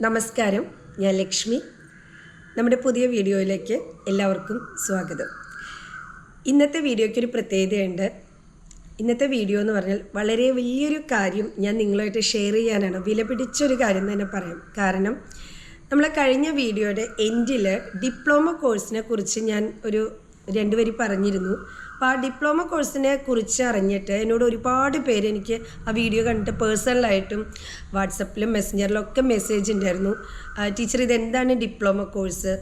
നമസ്കാരം ഞാൻ ലക്ഷ്മി. നമ്മുടെ പുതിയ വീഡിയോയിലേക്ക് എല്ലാവർക്കും സ്വാഗതം. ഇന്നത്തെ വീഡിയോയ്ക്ക് ഒരു പ്രത്യേകതയുണ്ട്. ഇന്നത്തെ വീഡിയോ എന്ന് പറഞ്ഞാൽ വളരെ വലിയൊരു കാര്യം ഞാൻ നിങ്ങളുമായിട്ട് ഷെയർ ചെയ്യാനാണ് വില പിടിച്ചൊരു കാര്യം തന്നെ പറയാം. കാരണം നമ്മളെ കഴിഞ്ഞ വീഡിയോയുടെ എൻഡിൽ ഡിപ്ലോമ കോഴ്സിനെ കുറിച്ച് ഞാൻ ഒരു രണ്ട് വരി പറഞ്ഞിരുന്നു. അപ്പോൾ ആ ഡിപ്ലോമ കോഴ്സിനെ കുറിച്ച് അറിഞ്ഞിട്ട് എന്നോട് ഒരുപാട് പേര് എനിക്ക് ആ വീഡിയോ കണ്ടിട്ട് പേഴ്സണലായിട്ടും വാട്സപ്പിലും മെസ്സഞ്ചറിലും ഒക്കെ മെസ്സേജ് ഉണ്ടായിരുന്നു ടീച്ചർ ഇതെന്താണ് ഡിപ്ലോമ കോഴ്സ്?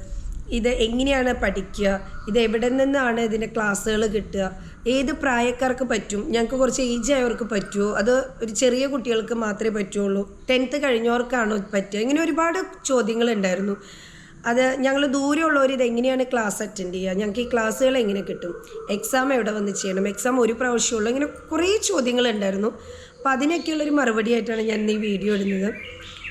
ഇത് എങ്ങനെയാണ് പഠിക്കുക? ഇത് എവിടെ നിന്നാണ് ഇതിന്റെ ക്ലാസ്സുകൾ കിട്ടുക? ഏത് പ്രായക്കാർക്ക് പറ്റും? ഞങ്ങൾക്ക് കുറച്ച് ഏജ് ആയവർക്ക് പറ്റുമോ അത് ഒരു ചെറിയ കുട്ടികൾക്ക് മാത്രമേ പറ്റുള്ളൂ? ടെൻത്ത് കഴിഞ്ഞവർക്കാണോ പറ്റുക? ഇങ്ങനെ ഒരുപാട് ചോദ്യങ്ങളുണ്ടായിരുന്നു അത് ഞങ്ങൾ ദൂരെയുള്ളവർ ഇത് എങ്ങനെയാണ് ക്ലാസ് അറ്റൻഡ് ചെയ്യുക? ഞങ്ങൾക്ക് ഈ ക്ലാസ്സുകൾ എങ്ങനെ കിട്ടും? എക്സാം എവിടെ വന്ന് ചെയ്യണം? എക്സാം ഒരു പ്രാവശ്യമുള്ളൂ ഇങ്ങനെ കുറേ ചോദ്യങ്ങൾ ഉണ്ടായിരുന്നു അപ്പോൾ അതിനൊക്കെയുള്ളൊരു മറുപടിയായിട്ടാണ് ഞാൻ ഈ വീഡിയോ ഇടുന്നത്.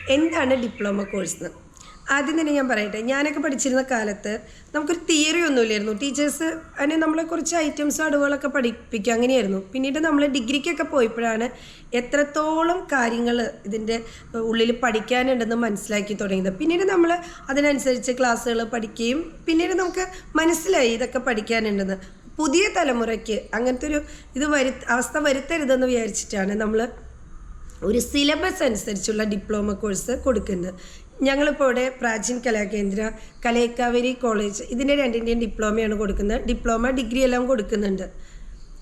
എന്താണ് ഡിപ്ലോമ കോഴ്സ് ആദ്യം തന്നെ ഞാൻ പറയട്ടെ ഞാനൊക്കെ പഠിച്ചിരുന്ന കാലത്ത് നമുക്കൊരു തിയറി ഒന്നുമില്ലായിരുന്നു. ടീച്ചേഴ്സ് അതിന് നമ്മളെ കുറച്ച് ഐറ്റംസും അടവുകളൊക്കെ പഠിപ്പിക്കുക അങ്ങനെയായിരുന്നു. പിന്നീട് നമ്മൾ ഡിഗ്രിക്കൊക്കെ പോയപ്പോഴാണ് എത്രത്തോളം കാര്യങ്ങൾ ഇതിന്റെ ഉള്ളിൽ പഠിക്കാനുണ്ടെന്ന് മനസ്സിലാക്കി തുടങ്ങിയത്. പിന്നീട് നമ്മൾ അതിനനുസരിച്ച് ക്ലാസ്സുകൾ പഠിക്കുകയും പിന്നീട് നമുക്ക് മനസ്സിലായി ഇതൊക്കെ പഠിക്കാനുണ്ടെന്ന്. പുതിയ തലമുറയ്ക്ക് അങ്ങനത്തെ ഒരു ഇത് വരു അവസ്ഥ വരുത്തരുതെന്ന് വിചാരിച്ചിട്ടാണ് നമ്മൾ ഒരു സിലബസ് അനുസരിച്ചുള്ള ഡിപ്ലോമ കോഴ്സ് കൊടുക്കുന്നത്. ഞങ്ങളിപ്പോൾ ഇവിടെ പ്രാചീൻ കലാകേന്ദ്ര കലൈക്കാവേരി കോളേജ് ഇതിന്റെ രണ്ടിന്റെയും ഡിപ്ലോമയാണ് കൊടുക്കുന്നത്. ഡിപ്ലോമ ഡിഗ്രി എല്ലാം കൊടുക്കുന്നുണ്ട്.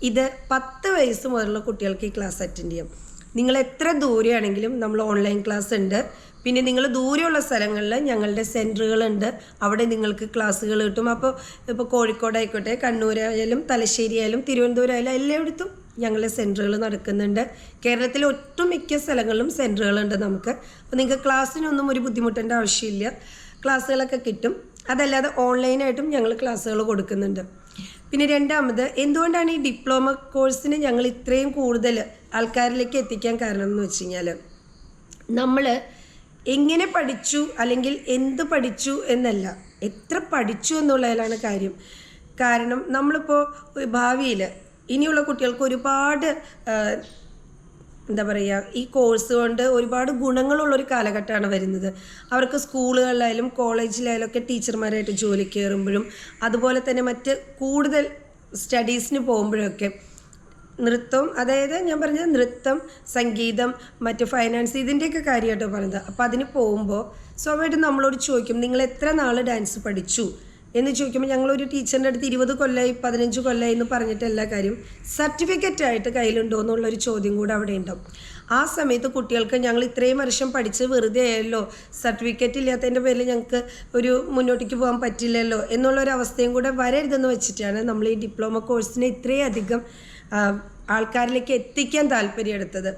ഇത് പത്ത് വയസ്സ് മുതലുള്ള കുട്ടികൾക്ക് ഈ ക്ലാസ് അറ്റൻഡ് ചെയ്യാം. നിങ്ങൾ എത്ര ദൂരെയാണെങ്കിലും നമ്മൾ ഓൺലൈൻ ക്ലാസ് ഉണ്ട്. പിന്നെ നിങ്ങൾ ദൂരെയുള്ള സ്ഥലങ്ങളിൽ ഞങ്ങളുടെ സെന്ററുകളുണ്ട് അവിടെ നിങ്ങൾക്ക് ക്ലാസ്സുകൾ കിട്ടും. അപ്പോൾ ഇപ്പോൾ കോഴിക്കോടായിക്കോട്ടെ കണ്ണൂരായാലും തലശ്ശേരി ആയാലും തിരുവനന്തപുരം ആയാലും എല്ലായിടത്തും ഞങ്ങളുടെ സെന്ററുകൾ നടക്കുന്നുണ്ട്. കേരളത്തിലെ ഒട്ടുമിക്ക സ്ഥലങ്ങളിലും സെന്ററുകളുണ്ട് നമുക്ക്. അപ്പോൾ നിങ്ങൾക്ക് ക്ലാസ്സിനൊന്നും ഒരു ബുദ്ധിമുട്ടേണ്ട ആവശ്യമില്ല. ക്ലാസ്സുകളൊക്കെ കിട്ടും. അതല്ലാതെ ഓൺലൈനായിട്ടും ഞങ്ങൾ ക്ലാസ്സുകൾ കൊടുക്കുന്നുണ്ട്. പിന്നെ രണ്ടാമത് എന്തുകൊണ്ടാണ് ഈ ഡിപ്ലോമ കോഴ്സിന് ഞങ്ങൾ ഇത്രയും കൂടുതൽ ആൾക്കാരിലേക്ക് എത്തിക്കാൻ കാരണം എന്ന് വെച്ച് കഴിഞ്ഞാൽ നമ്മൾ എങ്ങനെ പഠിച്ചു അല്ലെങ്കിൽ എന്ത് പഠിച്ചു എന്നല്ല എത്ര പഠിച്ചു എന്നുള്ളതിലാണ് കാര്യം. കാരണം നമ്മളിപ്പോൾ ഭാവിയിൽ ഇനിയുള്ള കുട്ടികൾക്ക് ഒരുപാട് എന്താ പറയുക ഈ കോഴ്സ് കൊണ്ട് ഒരുപാട് ഗുണങ്ങളുള്ളൊരു കാലഘട്ടമാണ് വരുന്നത്. അവർക്ക് സ്കൂളുകളിലായാലും കോളേജിലായാലും ഒക്കെ ടീച്ചർമാരായിട്ട് ജോലി കയറുമ്പോഴും അതുപോലെ തന്നെ മറ്റ് കൂടുതൽ സ്റ്റഡീസിന് പോകുമ്പോഴൊക്കെ നൃത്തം അതായത് ഞാൻ പറഞ്ഞ നൃത്തം സംഗീതം മറ്റ് ഫൈനാൻസ് ഇതിന്റെയൊക്കെ കാര്യമായിട്ടോ പറയുന്നത്. അപ്പോൾ അതിന് പോകുമ്പോൾ സ്വാഭാവികമായിട്ടും നമ്മളോട് ചോദിക്കും നിങ്ങൾ എത്ര നാൾ ഡാൻസ് പഠിച്ചു? എന്ന് ചോദിക്കുമ്പോൾ ഞങ്ങളൊരു ടീച്ചറിന്റെ അടുത്ത് ഇരുപത് കൊല്ലമായി പതിനഞ്ച് കൊല്ലമായി എന്ന് പറഞ്ഞിട്ട് എല്ലാ കാര്യം സർട്ടിഫിക്കറ്റ് ആയിട്ട് കയ്യിലുണ്ടോ എന്നുള്ളൊരു ചോദ്യം കൂടെ അവിടെ ഉണ്ടാവും. ആ സമയത്ത് കുട്ടികൾക്ക് ഞങ്ങൾ ഇത്രയും വർഷം പഠിച്ച് വെറുതെ ആയല്ലോ സർട്ടിഫിക്കറ്റ് ഇല്ലാത്തതിന്റെ പേരിൽ ഞങ്ങൾക്ക് ഒരു മുന്നോട്ടേക്ക് പോകാൻ പറ്റില്ലല്ലോ എന്നുള്ളൊരു അവസ്ഥയും കൂടെ വരരുതെന്ന് വെച്ചിട്ടാണ് നമ്മൾ ഈ ഡിപ്ലോമ കോഴ്സിനെ ഇത്രയധികം ആൾക്കാരിലേക്ക് എത്തിക്കാൻ താല്പര്യമെടുത്തത്.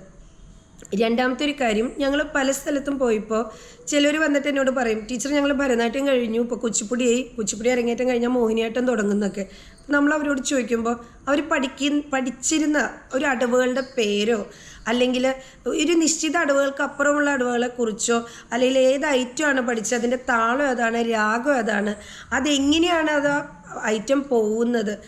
രണ്ടാമത്തെ ഒരു കാര്യം ഞങ്ങൾ പല സ്ഥലത്തും പോയപ്പോൾ ചിലർ വന്നിട്ട് എന്നോട് പറയും ടീച്ചർ ഞങ്ങൾ ഭരതനാട്യം കഴിഞ്ഞു ഇപ്പോൾ കുച്ചിപ്പുടിയായി കുച്ചിപ്പുടി അരങ്ങേറ്റം കഴിഞ്ഞാൽ മോഹിനിയാട്ടം തുടങ്ങുന്നൊക്കെ. നമ്മൾ അവരോട് ചോദിക്കുമ്പോൾ അവർ പഠിക്കുന്ന പഠിച്ചിരുന്ന ഒരു അടവുകളുടെ പേരോ അല്ലെങ്കിൽ ഒരു നിശ്ചിത അടവുകൾക്ക് അപ്പുറമുള്ള അടവുകളെ കുറിച്ചോ അല്ലെങ്കിൽ ഏത് ഐറ്റമാണ് പഠിച്ചത് അതിന്റെ താളം ഏതാണ് രാഗം ഏതാണ് അതെങ്ങനെയാണ് അത് ഐറ്റം പോകുന്നത്?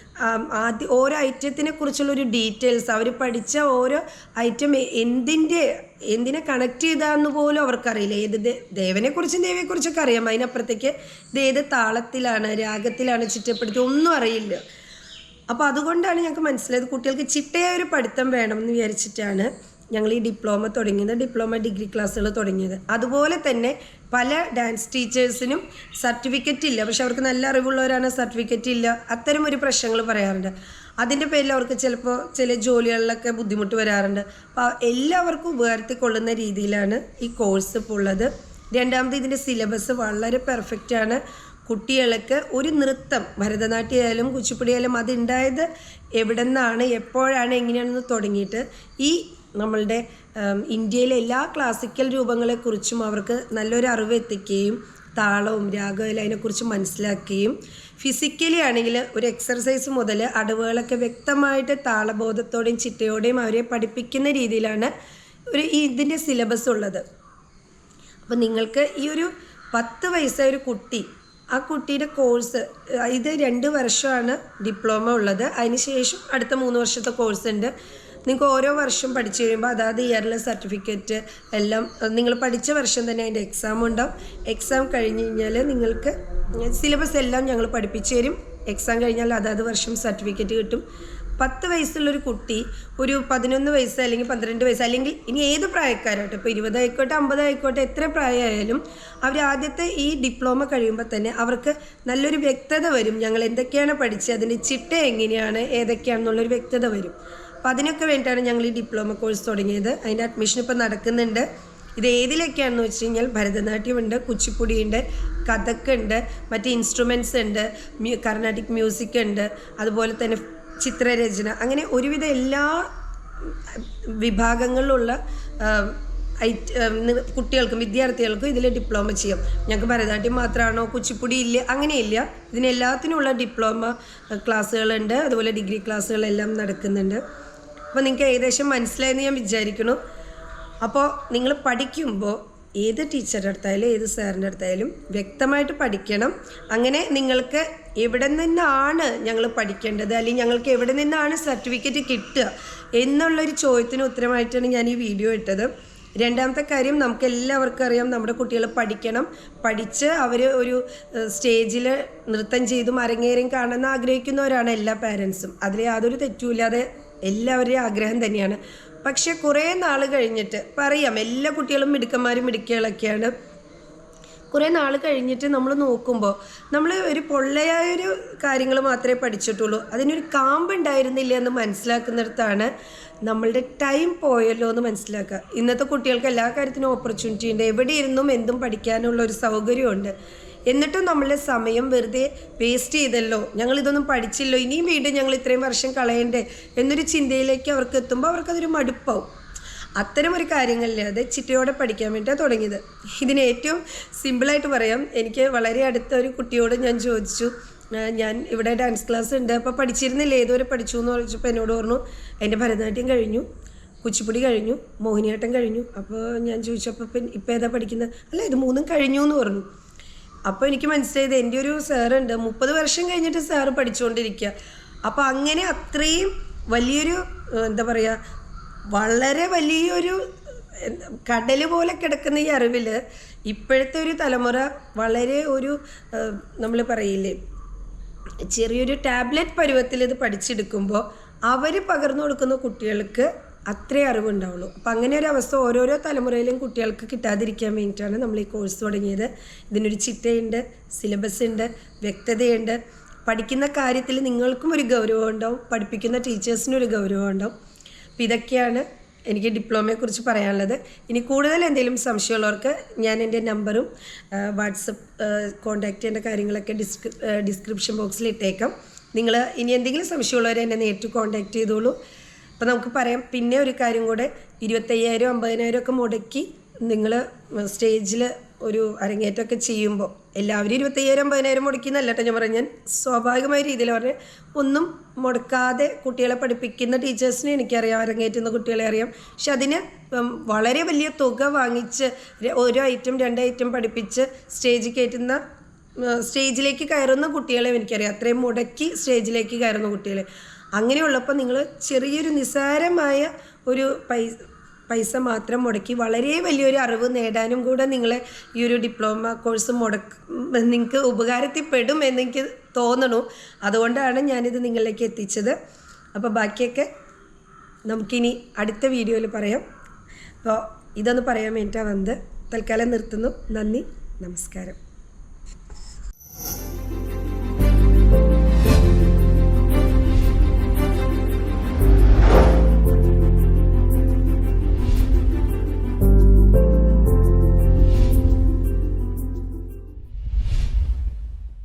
ആദ്യ ഓരോ ഐറ്റത്തിനെ കുറിച്ചുള്ള ഒരു ഡീറ്റെയിൽസ് അവർ പഠിച്ച ഓരോ ഐറ്റം എന്തിന്റെ എന്തിനെ കണക്ട് ചെയ്താന്ന് പോലും അവർക്കറിയില്ല. ഏത് ദേവനെക്കുറിച്ചും ദേവിയെക്കുറിച്ചൊക്കെ അറിയാം. അതിനപ്പുറത്തേക്ക് ഇത് ഏത് താളത്തിലാണ് രാഗത്തിലാണ് ചിട്ടപ്പെടുത്തി ഒന്നും അറിയില്ല. അപ്പോൾ അതുകൊണ്ടാണ് ഞങ്ങൾക്ക് മനസ്സിലായത് കുട്ടികൾക്ക് ചിട്ടയായ ഒരു പഠിത്തം വേണമെന്ന് വിചാരിച്ചിട്ടാണ് ഞങ്ങൾ ഈ ഡിപ്ലോമ തുടങ്ങിയത് ഡിപ്ലോമ ഡിഗ്രി ക്ലാസ്സുകൾ തുടങ്ങിയത്. അതുപോലെ തന്നെ പല ഡാൻസ് ടീച്ചേഴ്സിനും സർട്ടിഫിക്കറ്റ് ഇല്ല. പക്ഷെ അവർക്ക് നല്ല അറിവുള്ളവരാണ് സർട്ടിഫിക്കറ്റ് ഇല്ല. അത്തരം ഒരു പ്രശ്നങ്ങൾ പറയാറുണ്ട്. അതിന്റെ പേരിൽ അവർക്ക് ചിലപ്പോൾ ചില ജോലികളിലൊക്കെ ബുദ്ധിമുട്ട് വരാറുണ്ട്. അപ്പോൾ എല്ലാവർക്കും ഉപകാരത്തിക്കൊള്ളുന്ന രീതിയിലാണ് ഈ കോഴ്സ് ഇപ്പോൾ ഉള്ളത്. രണ്ടാമത് ഇതിന്റെ സിലബസ് വളരെ പെർഫെക്റ്റ് ആണ് കുട്ടികൾക്ക് ഒരു നൃത്തം ഭരതനാട്യമായാലും കുച്ചിപ്പുടിയായാലും അതുണ്ടായത് എവിടെ നിന്നാണ് എപ്പോഴാണ് എങ്ങനെയാണെന്ന് തുടങ്ങിയിട്ട് ഈ നമ്മളുടെ ഇന്ത്യയിലെ എല്ലാ ക്ലാസിക്കൽ രൂപങ്ങളെക്കുറിച്ചും അവർക്ക് നല്ലൊരു അറിവ് എത്തിക്കുകയും താളവും രാഗവും അതിനെക്കുറിച്ച് മനസ്സിലാക്കുകയും ഫിസിക്കലി ആണെങ്കിൽ ഒരു എക്സർസൈസ് മുതൽ അടവുകളൊക്കെ വ്യക്തമായിട്ട് താളബോധത്തോടെയും ചിട്ടയോടെയും അവരെ പഠിപ്പിക്കുന്ന രീതിയിലാണ് ഒരു ഇതിന്റെ സിലബസ് ഉള്ളത്. അപ്പോൾ നിങ്ങൾക്ക് ഈ ഒരു പത്ത് വയസ്സായ ഒരു കുട്ടി ആ കുട്ടിയുടെ കോഴ്സ് ഇത് രണ്ട് വർഷമാണ് ഡിപ്ലോമ ഉള്ളത്. അതിനുശേഷം അടുത്ത മൂന്ന് വർഷത്തെ കോഴ്സ് ഉണ്ട്. നിങ്ങൾക്ക് ഓരോ വർഷം പഠിച്ചു കഴിയുമ്പോൾ അതാത് ഇയറിലെ സർട്ടിഫിക്കറ്റ് എല്ലാം നിങ്ങൾ പഠിച്ച വർഷം തന്നെ അതിന്റെ എക്സാം ഉണ്ടാവും. എക്സാം കഴിഞ്ഞ് കഴിഞ്ഞാൽ നിങ്ങൾക്ക് സിലബസ് എല്ലാം ഞങ്ങൾ പഠിപ്പിച്ചു തരും. എക്സാം കഴിഞ്ഞാൽ അതാത് വർഷം സർട്ടിഫിക്കറ്റ് കിട്ടും. പത്ത് വയസ്സുള്ളൊരു കുട്ടി ഒരു പതിനൊന്ന് വയസ്സ് അല്ലെങ്കിൽ പന്ത്രണ്ട് വയസ്സ് അല്ലെങ്കിൽ ഇനി ഏത് പ്രായക്കാരായിട്ട് ഇപ്പോൾ ഇരുപതായിക്കോട്ടെ അമ്പതായിക്കോട്ടെ എത്ര പ്രായമായാലും അവർ ആദ്യത്തെ ഈ ഡിപ്ലോമ കഴിയുമ്പോൾ തന്നെ അവർക്ക് നല്ലൊരു വ്യക്തത വരും. ഞങ്ങൾ എന്തൊക്കെയാണ് പഠിച്ചത് അതിന്റെ ചിട്ട എങ്ങനെയാണ് ഏതൊക്കെയാണെന്നുള്ളൊരു വ്യക്തത വരും. അപ്പം അതിനൊക്കെ വേണ്ടിയിട്ടാണ് ഞങ്ങൾ ഈ ഡിപ്ലോമ കോഴ്സ് തുടങ്ങിയത്. അതിന്റെ അഡ്മിഷൻ ഇപ്പോൾ നടക്കുന്നുണ്ട്. ഇത് ഏതിലൊക്കെയാണെന്ന് വെച്ച് കഴിഞ്ഞാൽ ഭരതനാട്യമുണ്ട് കുച്ചിപ്പുടിയുണ്ട് കഥക്കുണ്ട് മറ്റ് ഇൻസ്ട്രുമെൻസ് ഉണ്ട് കർണാട്ടിക് മ്യൂസിക് ഉണ്ട് അതുപോലെ തന്നെ ചിത്രരചന അങ്ങനെ ഒരുവിധ എല്ലാ വിഭാഗങ്ങളിലുള്ള കുട്ടികൾക്കും വിദ്യാർത്ഥികൾക്കും ഇതിൽ ഡിപ്ലോമ ചെയ്യാം. ഞങ്ങൾക്ക് ഭരതനാട്യം മാത്രമാണോ കുച്ചിപ്പുടി ഇല്ല അങ്ങനെയില്ല. ഇതിനെല്ലാത്തിനുമുള്ള ഡിപ്ലോമ ക്ലാസ്സുകളുണ്ട്. അതുപോലെ ഡിഗ്രി ക്ലാസ്സുകളെല്ലാം നടക്കുന്നുണ്ട്. അപ്പോൾ നിങ്ങൾക്ക് ഏകദേശം മനസ്സിലായെന്ന് ഞാൻ വിചാരിക്കുന്നു. അപ്പോൾ നിങ്ങൾ പഠിക്കുമ്പോൾ ഏത് ടീച്ചറുടെ അടുത്തായാലും ഏത് സാറിന്റെ അടുത്തായാലും വ്യക്തമായിട്ട് പഠിക്കണം. അങ്ങനെ നിങ്ങൾക്ക് എവിടെ നിന്നാണ് ഞങ്ങൾ പഠിക്കേണ്ടത്? അല്ലെങ്കിൽ ഞങ്ങൾക്ക് എവിടെ നിന്നാണ് സർട്ടിഫിക്കറ്റ് കിട്ടുക? എന്നുള്ളൊരു ചോദ്യത്തിന് ഉത്തരമായിട്ടാണ് ഞാൻ ഈ വീഡിയോ ഇട്ടത്. രണ്ടാമത്തെ കാര്യം നമുക്ക് എല്ലാവർക്കും അറിയാം നമ്മുടെ കുട്ടികൾ പഠിക്കണം. പഠിച്ച് അവർ ഒരു സ്റ്റേജിൽ നൃത്തം ചെയ്തും അരങ്ങേറിയും കാണാൻ ആഗ്രഹിക്കുന്നവരാണ് എല്ലാ പാരൻസും അതിൽ യാതൊരു തെറ്റുമില്ലാതെ എല്ലാവരുടെയും ആഗ്രഹം തന്നെയാണ്. പക്ഷെ കുറേ നാൾ കഴിഞ്ഞിട്ട് പറയാം എല്ലാ കുട്ടികളും മിടുക്കന്മാരും മിടുക്കികളൊക്കെയാണ്. കുറേ നാൾ കഴിഞ്ഞിട്ട് നമ്മൾ നോക്കുമ്പോൾ നമ്മൾ ഒരു പൊള്ളയായൊരു കാര്യങ്ങൾ മാത്രമേ പഠിച്ചിട്ടുള്ളൂ. അതിനൊരു കാമ്പ് ഉണ്ടായിരുന്നില്ല എന്ന് മനസ്സിലാക്കുന്നിടത്താണ് നമ്മളുടെ ടൈം പോയല്ലോ എന്ന് മനസ്സിലാക്കുക. ഇന്നത്തെ കുട്ടികൾക്ക് എല്ലാ കാര്യത്തിനും ഓപ്പർച്യൂണിറ്റി ഉണ്ട്. എവിടെ ഇരുന്നും എന്തും പഠിക്കാനുള്ള ഒരു സൗകര്യമുണ്ട്. എന്നിട്ടും നമ്മളുടെ സമയം വെറുതെ വേസ്റ്റ് ചെയ്തല്ലോ. ഞങ്ങൾ ഇതൊന്നും പഠിച്ചില്ലോ. ഇനിയും വീണ്ടും ഞങ്ങൾ ഇത്രയും വർഷം കളയണ്ടേ എന്നൊരു ചിന്തയിലേക്ക് അവർക്ക് എത്തുമ്പോൾ അവർക്കതൊരു മടുപ്പാവും. അത്തരം ഒരു കാര്യങ്ങളില്ലാതെ ചിട്ടയോടെ പഠിക്കാൻ വേണ്ടിയാണ് തുടങ്ങിയത്. ഇതിന് ഏറ്റവും സിമ്പിളായിട്ട് പറയാം. എനിക്ക് വളരെ അടുത്ത ഒരു കുട്ടിയോട് ഞാൻ ചോദിച്ചു ഞാൻ ഇവിടെ ഡാൻസ് ക്ലാസ് ഉണ്ട്. അപ്പോൾ പഠിച്ചിരുന്നില്ല? ഏതുവരെ പഠിച്ചു? എന്ന് ചോദിച്ചപ്പോൾ എന്നോട് പറഞ്ഞു എന്റെ ഭരതനാട്യം കഴിഞ്ഞു കുച്ചിപ്പുടി കഴിഞ്ഞു മോഹിനിയാട്ടം കഴിഞ്ഞു. അപ്പോൾ ഞാൻ ചോദിച്ചപ്പോൾ ഇപ്പം ഇപ്പം ഏതാ പഠിക്കുന്നത് അല്ല ഇത് മൂന്നും കഴിഞ്ഞു എന്ന് പറഞ്ഞു. അപ്പോൾ എനിക്ക് മനസ്സിലായത് എന്റെ ഒരു സാറുണ്ട്. മുപ്പത് വർഷം കഴിഞ്ഞിട്ട് സാറ് പഠിച്ചുകൊണ്ടിരിക്കുക അപ്പോൾ അങ്ങനെ അത്രയും വലിയൊരു എന്താ പറയുക വളരെ വലിയൊരു കടൽ പോലെ കിടക്കുന്ന ഈ അറിവിൽ ഇപ്പോഴത്തെ ഒരു തലമുറ വളരെ ഒരു നമ്മൾ പറയില്ലേ ചെറിയൊരു ടാബ്ലറ്റ് പരുവത്തിൽ ഇത് പഠിച്ചെടുക്കുമ്പോൾ അവർ പകർന്നു കൊടുക്കുന്ന കുട്ടികൾക്ക് അത്രേ അറിവുണ്ടാവുള്ളൂ. അപ്പം അങ്ങനെ ഒരു അവസ്ഥ ഓരോരോ തലമുറയിലും കുട്ടികൾക്ക് കിട്ടാതിരിക്കാൻ വേണ്ടിയിട്ടാണ് നമ്മൾ ഈ കോഴ്സ് തുടങ്ങിയത്. ഇതിനൊരു ചിട്ടയുണ്ട് സിലബസ് ഉണ്ട് വ്യക്തതയുണ്ട്. പഠിക്കുന്ന കാര്യത്തിൽ നിങ്ങൾക്കും ഒരു ഗൗരവം ഉണ്ടാവും പഠിപ്പിക്കുന്ന ടീച്ചേഴ്സിനും ഒരു ഗൗരവം ഉണ്ടാവും. അപ്പം ഇതൊക്കെയാണ് എനിക്ക് ഡിപ്ലോമയെക്കുറിച്ച് പറയാനുള്ളത്. ഇനി കൂടുതൽ എന്തെങ്കിലും സംശയമുള്ളവർക്ക് ഞാൻ എന്റെ നമ്പറും വാട്സപ്പ് കോൺടാക്റ്റ് ചെയ്യേണ്ട കാര്യങ്ങളൊക്കെ ഡിസ്ക്രി ഡിസ്ക്രിപ്ഷൻ ബോക്സിൽ ഇട്ടേക്കാം. നിങ്ങൾ ഇനി എന്തെങ്കിലും സംശയമുള്ളവരെ എന്നെ നേരിട്ട് കോൺടാക്റ്റ് ചെയ്തോളൂ. അപ്പോൾ നമുക്ക് പറയാം പിന്നെ ഒരു കാര്യം കൂടെ. ഇരുപത്തയ്യായിരം അമ്പതിനായിരം ഒക്കെ മുടക്കി നിങ്ങൾ സ്റ്റേജിൽ ഒരു അരങ്ങേറ്റമൊക്കെ ചെയ്യുമ്പോൾ എല്ലാവരും ഇരുപത്തയ്യായിരം അമ്പതിനായിരം മുടക്കി എന്നല്ല കേട്ടോ ഞാൻ പറഞ്ഞു ഞാൻ സ്വാഭാവികമായ രീതിയിൽ പറഞ്ഞ് ഒന്നും മുടക്കാതെ കുട്ടികളെ പഠിപ്പിക്കുന്ന ടീച്ചേഴ്സിനെ എനിക്കറിയാം അരങ്ങേറ്റുന്ന കുട്ടികളെ അറിയാം. പക്ഷെ അതിന് വളരെ വലിയ തുക വാങ്ങിച്ച് ഓരോ ഐറ്റം രണ്ട് ഐറ്റം പഠിപ്പിച്ച് സ്റ്റേജിൽ കയറ്റുന്ന സ്റ്റേജിലേക്ക് കയറുന്ന കുട്ടികളെ എനിക്കറിയാം. അത്രയും മുടക്കി സ്റ്റേജിലേക്ക് കയറുന്ന കുട്ടികളെ. അങ്ങനെയുള്ളപ്പോൾ നിങ്ങൾ ചെറിയൊരു നിസ്സാരമായ ഒരു പൈസ പൈസ മാത്രം മുടക്കി വളരെ വലിയൊരു അറിവ് നേടാനും കൂടെ നിങ്ങളെ ഈ ഒരു ഡിപ്ലോമ കോഴ്സ് മുടക്ക് നിങ്ങൾക്ക് ഉപകാരത്തിൽപ്പെടും എന്നെനിക്ക് തോന്നണു. അതുകൊണ്ടാണ് ഞാനിത് നിങ്ങളിലേക്ക് എത്തിച്ചത്. അപ്പോൾ ബാക്കിയൊക്കെ നമുക്കിനി അടുത്ത വീഡിയോയിൽ പറയാം. അപ്പോൾ ഇതൊന്ന് പറയാൻ വേണ്ടിയിട്ടാണ് വന്നത്. തൽക്കാലം നിർത്തുന്നു. നന്ദി. നമസ്കാരം.